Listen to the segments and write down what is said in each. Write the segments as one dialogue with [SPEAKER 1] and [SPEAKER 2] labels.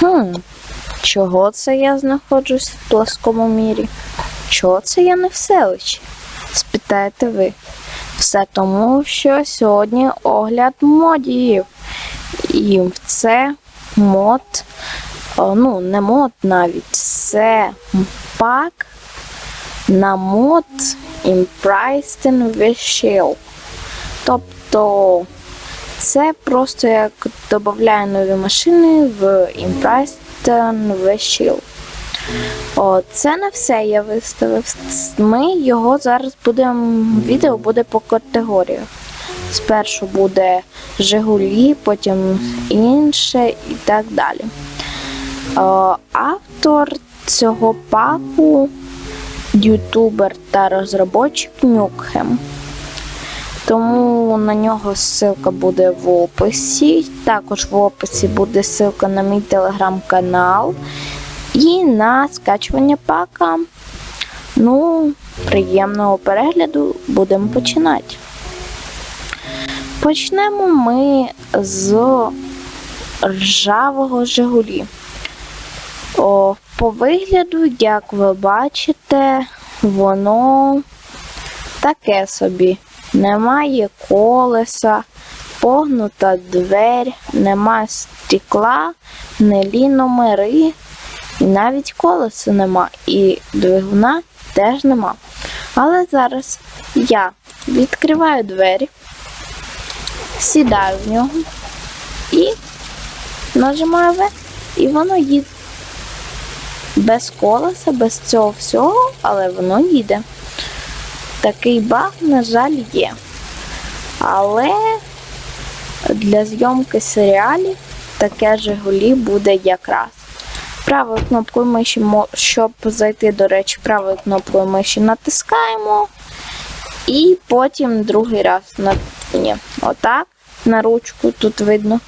[SPEAKER 1] Хм, чого це я знаходжусь в плоскому мірі? Чого це я не в селищі? Спитаєте ви. Все тому, що сьогодні огляд модів. І це мод, ну, не мод навіть, це пак на мод Impristen Visual. Тобто це просто як додає нові машини в Impristen Visual. О, це не все я виставив. Ми його зараз будемо. Відео буде по категоріях. Спершу буде Жигулі, потім інше і так далі. О, автор цього паку ютубер та розробочик Нюкхем. Тому на нього ссылка буде в описі. Також в описі буде ссылка на мій телеграм-канал і на скачування пака. Ну, приємного перегляду будемо починати. Почнемо ми з ржавого Жигулі. О, по вигляду, як ви бачите, воно таке собі. Немає колеса, погнута двері, нема стекла, гнилі номери, і навіть колеса нема, і двигуна теж нема. Але зараз я відкриваю двері, сідаю в нього і нажимаю В, і воно їде. Без колеса, без цього всього, але воно їде. Такий баг, на жаль, є. Але для зйомки серіалів таке Жигулі буде якраз. Правою кнопкою миші, щоб зайти, до речі, правою кнопкою миші натискаємо. І потім другий раз на ні, отак, на ручку тут видно.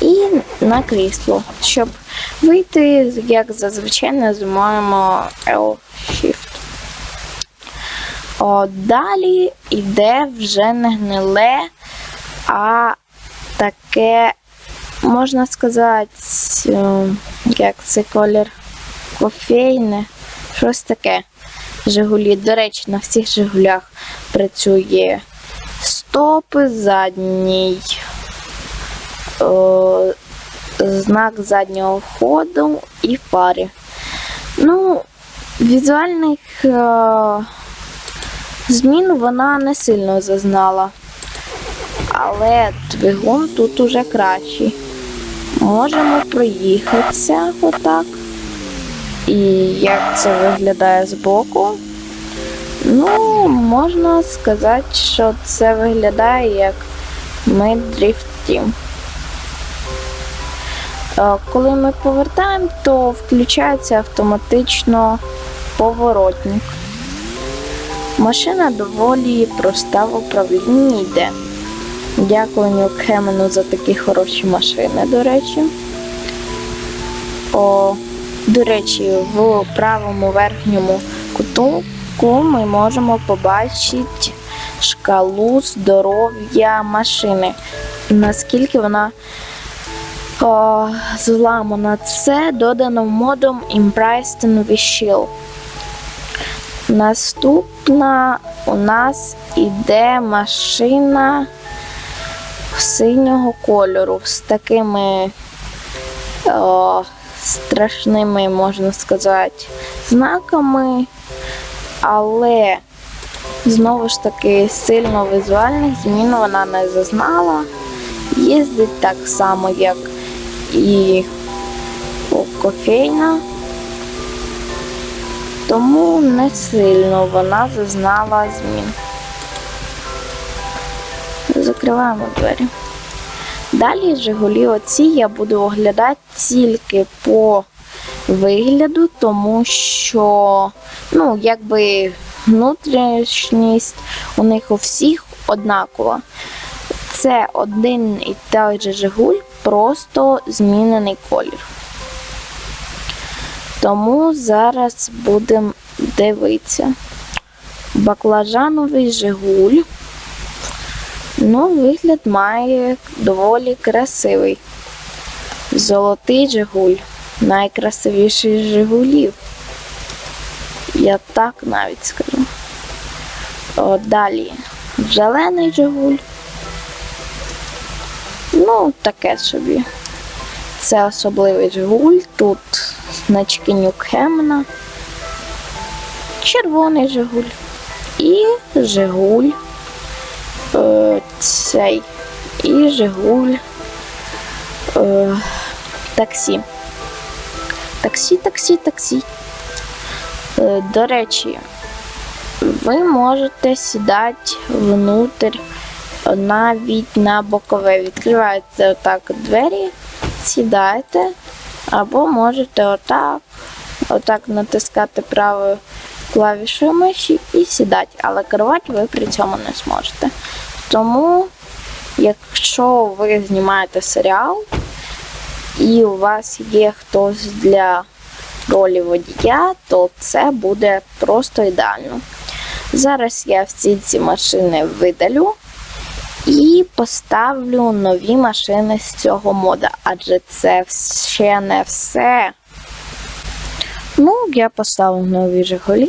[SPEAKER 1] І на крісло. Щоб вийти, як зазвичай нажимаємо L-Shift. О, далі йде вже не гниле, а таке, можна сказати, е, як це колір кофейне, щось таке. Жигулі. До речі, на всіх Жигулях працює стопи, задній о, знак заднього ходу і фари. Ну, візуальних е, змін вона не сильно зазнала. Але двигун тут уже кращий. Можемо проїхатися отак. І як це виглядає збоку. Ну, можна сказати, що це виглядає як ми дрифтім. Е, Коли ми повертаємо, то включається автоматично поворотник. Машина доволі проста в управлінні йде. Дякую Нюкхемену за такі хороші машини, до речі. О, до речі, в правому верхньому кутку ми можемо побачити шкалу здоров'я машини. Наскільки вона о, зламана. Це додано модом Impristen Visual. Наступна у нас іде машина синього кольору з такими о, страшними, можна сказати, знаками, але знову ж таки сильно візуальних змін вона не зазнала. Їздить так само, як і кофейна. Тому не сильно вона зазнала змін. Закриваємо двері. Далі Жигулі оці я буду оглядати тільки по вигляду, тому що, ну, якби внутрішність у них у всіх однакова. Це один і той же Жигуль, просто змінений колір. Тому зараз будемо дивитися. Баклажановий Жигуль. Ну, вигляд має доволі красивий. Золотий Жигуль. найкрасивіший з Жигулів. Я так навіть скажу. О, далі зелений Жигуль. Ну, таке собі. Це особливий Жигуль. Тут значки Нюкхемена. Червоний Жигуль. І Жигуль. Е, цей. І Жигуль. Е, таксі. Таксі, таксі, таксі. Е, До речі, ви можете сідати внутрь навіть на бокове. Відкриваєте отак двері, сідаєте, або можете отак, отак натискати правою клавішою миші і сідати. Але керувати ви при цьому не зможете. Тому, якщо ви знімаєте серіал, і у вас є хтось для ролі водія, то це буде просто ідеально. Зараз я всі ці машини видалю і поставлю нові машини з цього мода, адже це ще не все. Ну, я поставив нові Жигулі.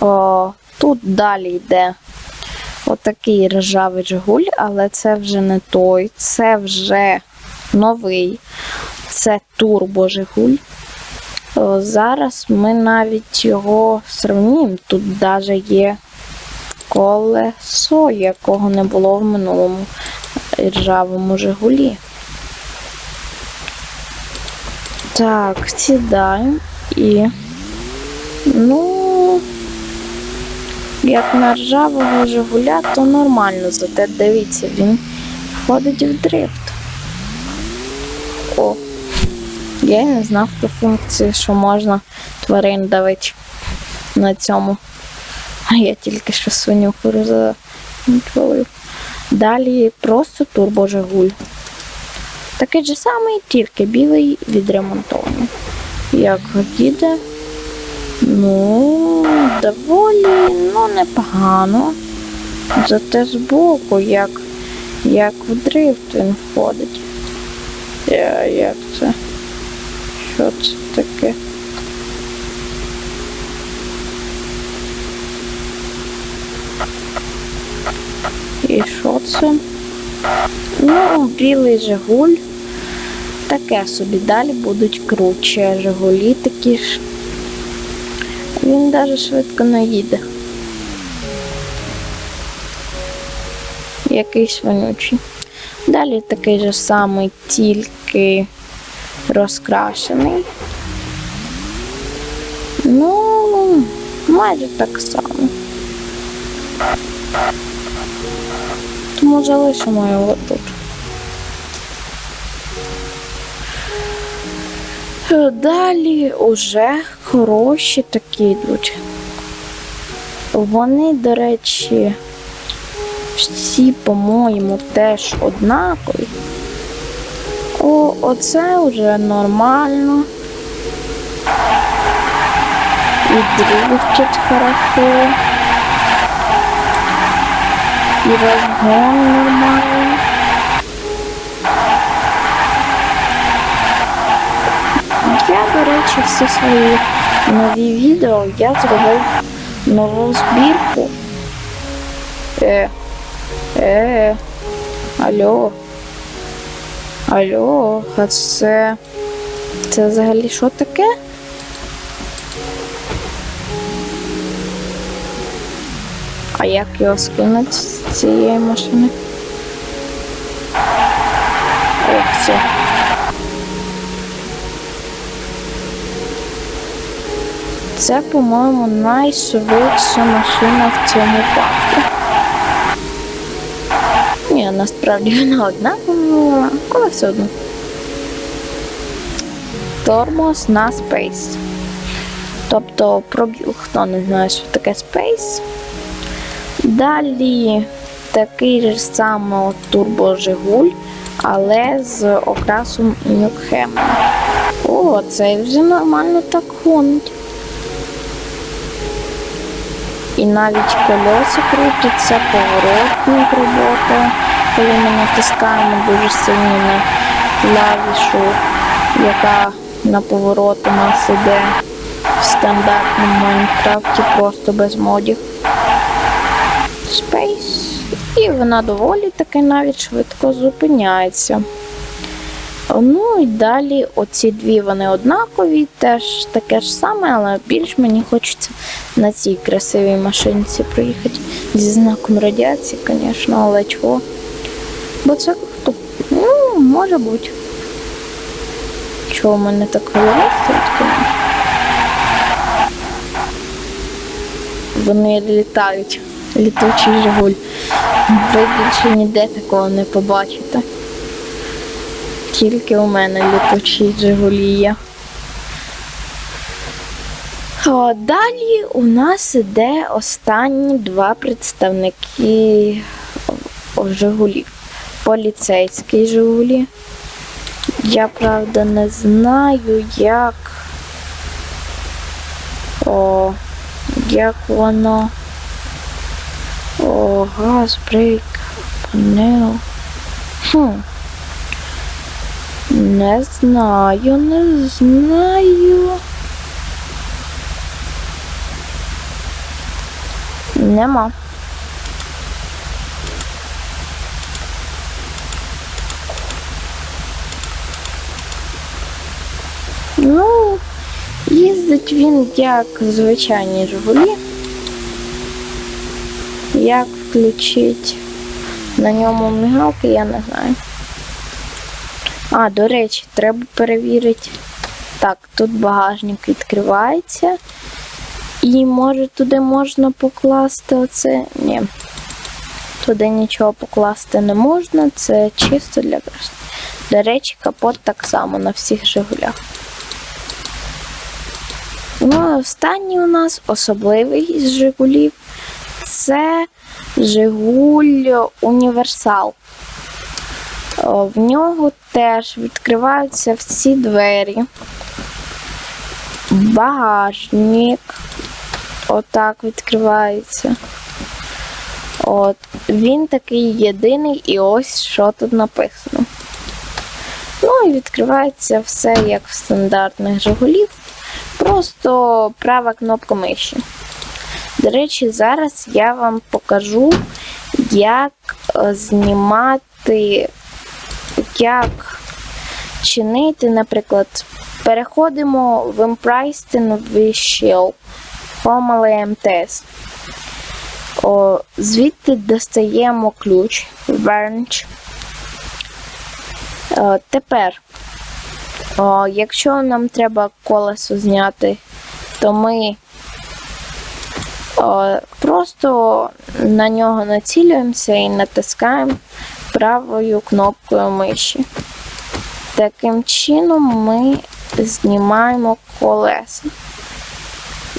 [SPEAKER 1] О, тут далі йде отакий ржавий Жигуль, але це вже не той, це вже новий. Це турбо Жигуль. О, Зараз ми навіть його сравнимо. Тут навіть є колесо, якого не було в минулому ржавому Жигулі. Так, сідаємо і. Ну, як на ржавого Жигуля, то нормально, зате дивіться, він входить в дрифт. О, я й не знав про функцію, що можна тварин давити на цьому. А я тільки що свинюху розвалив. Далі просто турбожигуль. Такий же самий, тільки білий відремонтований. Як їде, ну, доволі, ну, непогано. Зате збоку, як, як в дрифт він входить. Я, як це? Що це таке? І що це? Ну, білий Жигуль. Таке собі далі будуть круче. Жигулі такі ж. Він навіть швидко не їде. Якийсь вонючий. Далі такий же самий, тільки розкрашений. Ну, майже так само. Тому залишимо його тут. Е, Далі уже хороші такі йдуть. Вони, до речі, всі, по-моєму, теж однакові. О, оце вже нормально. І дрифтять хорошо. І розгон нормальний. Я, до речі, всі свої нові відео я зробив нову збірку. Е, е, алло. Алло, а це. Це взагалі що таке? А як його скинути з цієї машини? Ох, все. Це, по-моєму, найшвидша машина в цьому парку. Ні, насправді вона одна, але все одно. Тормоз на Space. Тобто пробіл, хто не знає, що таке Space. Далі такий же самий турбо Жигуль, але з окрасом Нюкхем. О, цей вже нормально так гонить. І навіть колеса крутяться, поворотник робота, коли ми натискаємо дуже сильно на клавішу, яка на поворот у нас іде в стандартному Майнкрафті, просто без модів. І вона доволі таки навіть швидко зупиняється. Ну і далі оці дві вони однакові, теж таке ж саме, але більш мені хочеться на цій красивій машинці проїхати. Зі знаком радіації, звісно, але чого? Бо це? Ну, може бути. Чого в мене так стоїть. Вони літають. Літучий Жигуль. Ви більше ніде такого не побачите. Тільки у мене літучий Жигулі є. О, далі у нас іде останні два представники Жигулів. Поліцейський Жигулі. Я правда не знаю, як. О, як воно. О, газ, брейк, панел. Хм. Не знаю, не знаю. Нема. Ну, їздить він як звичайні Жигулі. Як включити на ньому мигалки, я не знаю. А, до речі, треба перевірити. Так, тут багажник відкривається. І може туди можна покласти оце. Ні. Туди нічого покласти не можна, це чисто для краси. До речі, капот так само на всіх Жигулях. Ну, а останній у нас особливий з Жигулів. Це Жигуль Універсал. В нього теж відкриваються всі двері. Багажник. Отак відкривається. От. Він такий єдиний і ось що тут написано. Ну і відкривається все як в стандартних Жигулів. Просто права кнопка миші. До речі, зараз я вам покажу, як е, знімати, як чинити, наприклад, переходимо в Impriced в Shell, Formula MTS. О, звідти достаємо ключ. О, тепер, о, якщо нам треба колесо зняти, то ми просто на нього націлюємося і натискаємо правою кнопкою миші. Таким чином ми знімаємо колеса.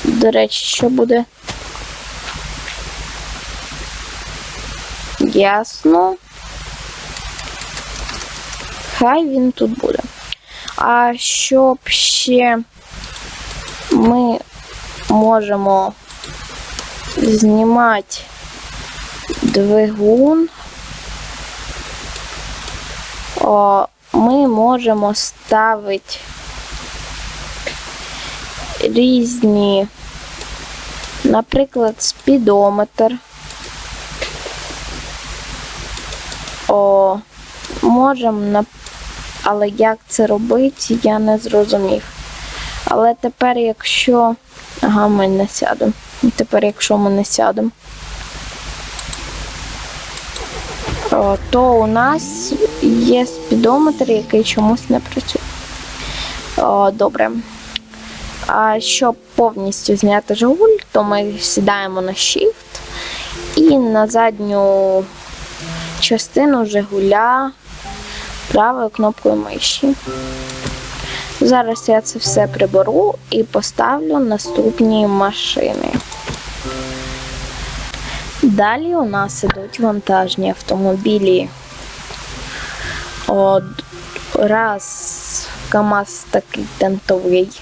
[SPEAKER 1] До речі, що буде ясно. Хай він тут буде. А щоб ще ми можемо знімати двигун, о, ми можемо ставити різні, наприклад, спідометр. О, можемо, але як це робити, я не зрозумів. Але тепер, якщо. Ага, ми не сядемо. Тепер, якщо ми не сядемо, то у нас є спідометр, який чомусь не працює. Добре. А щоб повністю зняти Жигуль, то ми сідаємо на Shift і на задню частину Жигуля правою кнопкою миші. Зараз я це все приберу і поставлю наступні машини. Далі у нас ідуть вантажні автомобілі. От, раз КАМАЗ такий тентовий.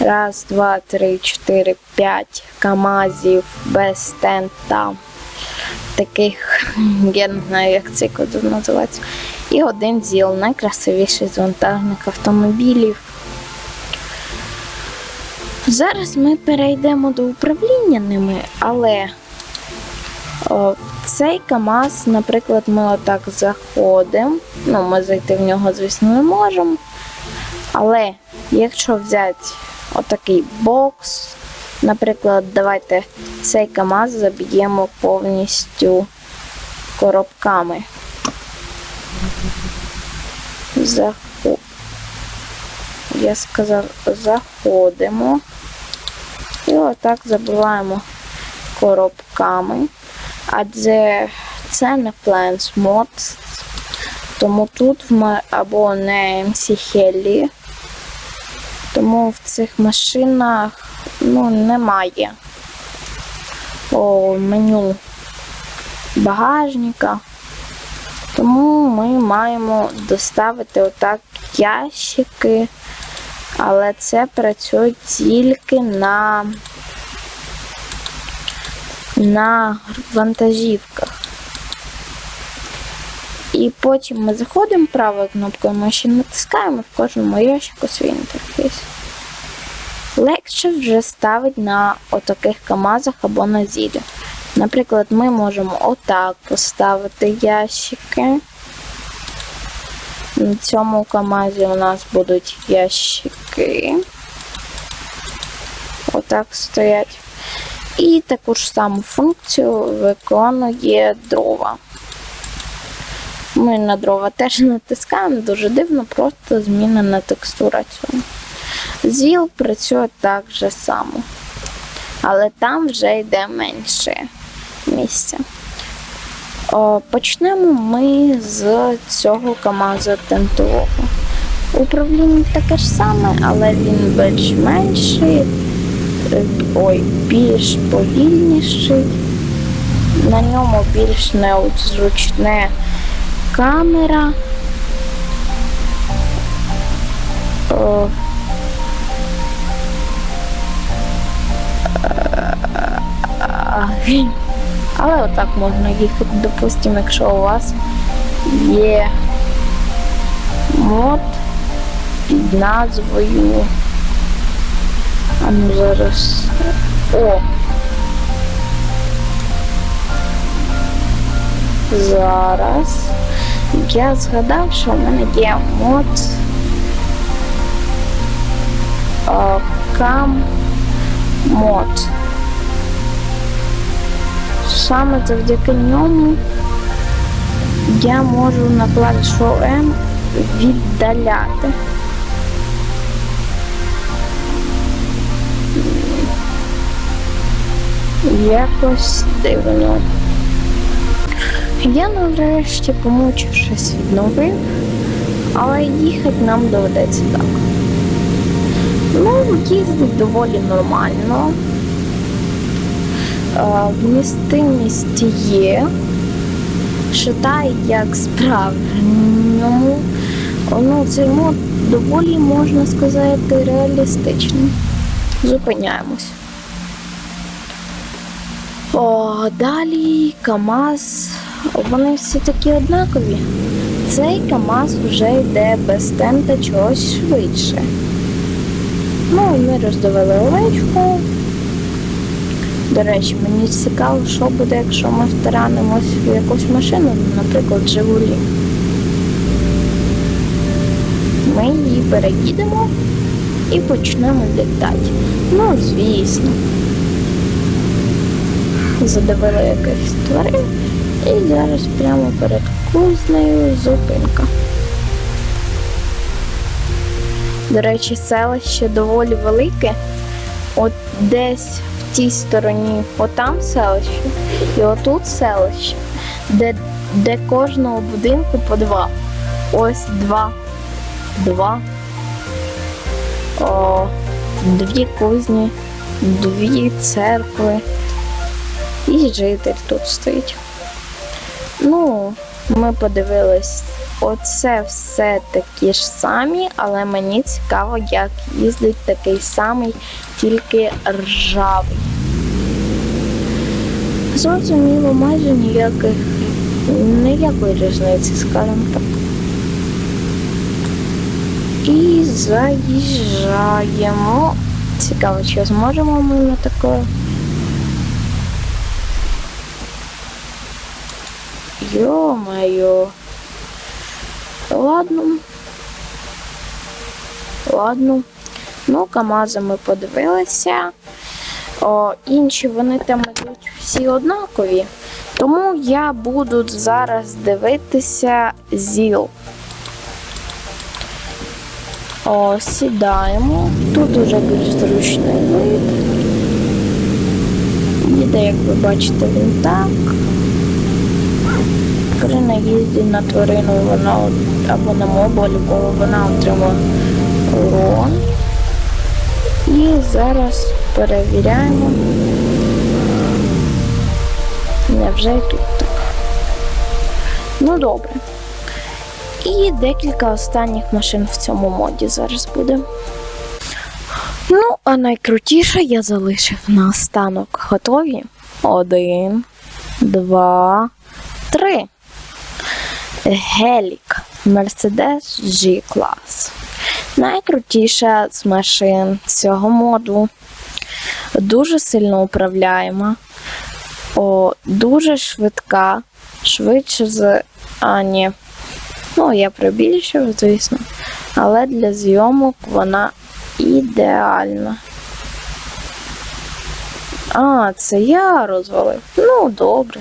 [SPEAKER 1] Раз, два, три, чотири, п'ять КАМАЗів без тента. Таких, я не знаю, як цей код називається. І один ЗІЛ, найкрасивіший з вантажних автомобілів. Зараз ми перейдемо до управління ними, але цей КАМАЗ, наприклад, ми отак заходимо. Ну, ми зайти в нього, звісно, не можемо. Але якщо взяти отакий бокс, наприклад, давайте цей КАМАЗ заб'ємо повністю коробками. Захо... Я сказав, заходимо. І отак забиваємо коробками. Адже це не Flans Mods, тому тут або не MC Heli, тому в цих машинах ну, немає. О, меню багажника. Тому ми маємо доставити отак ящики, але це працює тільки на, на вантажівках. І потім ми заходимо правою кнопкою миші, натискаємо в кожному ящику свій інтерфейс. Легше вже ставить на отаких КАМАЗах або на зілі. Наприклад, ми можемо отак поставити ящики. На цьому КАМАЗі у нас будуть ящики. Отак стоять. І таку ж саму функцію виконує дрова. Ми на дрова теж натискаємо, дуже дивно, просто змінена текстура цього. ЗІЛ працює так же само, але там вже йде менше місця. Почнемо ми з цього КАМАЗа тентового. Управління таке ж саме, але він більш менший, ой, більш повільніший. На ньому більш незручне камера. О, Але отак можна їхати, допустимо, якщо у вас є мод під назвою. Ну зараз. О! Зараз. Я згадав, що в мене є мод кам мод. Саме завдяки ньому я можу на клавішу M віддаляти. Якось дивно. Я нарешті, помучившись, відновив, але їхати нам доведеться так. Ну, їздить доволі нормально. А, Вмістимість є. Шитає як справжньому. Ну, цей мод доволі, можна сказати, реалістичний. Зупиняємось. О, далі КАМАЗ. Вони всі такі однакові. Цей КАМАЗ вже йде без тента чогось швидше. Ну, ми роздавили овечку. До речі, мені цікаво, що буде, якщо ми втаранимось в якусь машину, наприклад, Жигулі. Ми її переїдемо і почнемо літати. Ну, звісно. Задавили якихось тварин і зараз прямо перед кузнею зупинка. До речі, селище доволі велике. От десь в тій стороні, отам селище, і отут селище, де, де кожного будинку по два. Ось два. Два. О, дві кузні, дві церкви. І житель тут стоїть. Ну, ми подивились, оце все такі ж самі, але мені цікаво, як їздить такий самий, тільки ржавий. Зрозуміло, майже ніяких, ніякої різниці, скажімо так. І заїжджаємо. Цікаво, чи зможемо ми на таке. Йо-моє. Ладно. Ладно. Ну, КАМАЗи ми подивилися. О, інші вони там ідуть всі однакові. Тому я буду зараз дивитися ЗІЛ. О, сідаємо. Тут уже більш зручний вид. Їде, як ви бачите, він так. При наїзді на тварину вона або на мобу, або вона отримує урон. І зараз перевіряємо. Невже і тут так? Ну добре. І декілька останніх машин в цьому моді зараз буде. Ну, а найкрутіше я залишив на останок. Готові? Один, два, три. Гелік. Mercedes G-клас. Найкрутіша з машин цього моду. Дуже сильно управляєма. О, дуже швидка. Швидше з. А, ні. Ну, я прибільшив, звісно. Але для зйомок вона ідеальна. А, це я розвалив. Ну, добре.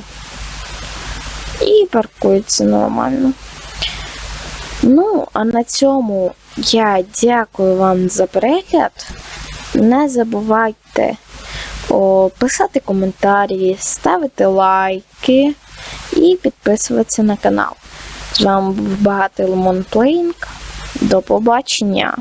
[SPEAKER 1] І паркується нормально. Ну, а на цьому я дякую вам за перегляд. Не забувайте о, писати коментарі, ставити лайки і підписуватися на канал. З вами був Багатий Лимон Плейнг. До побачення!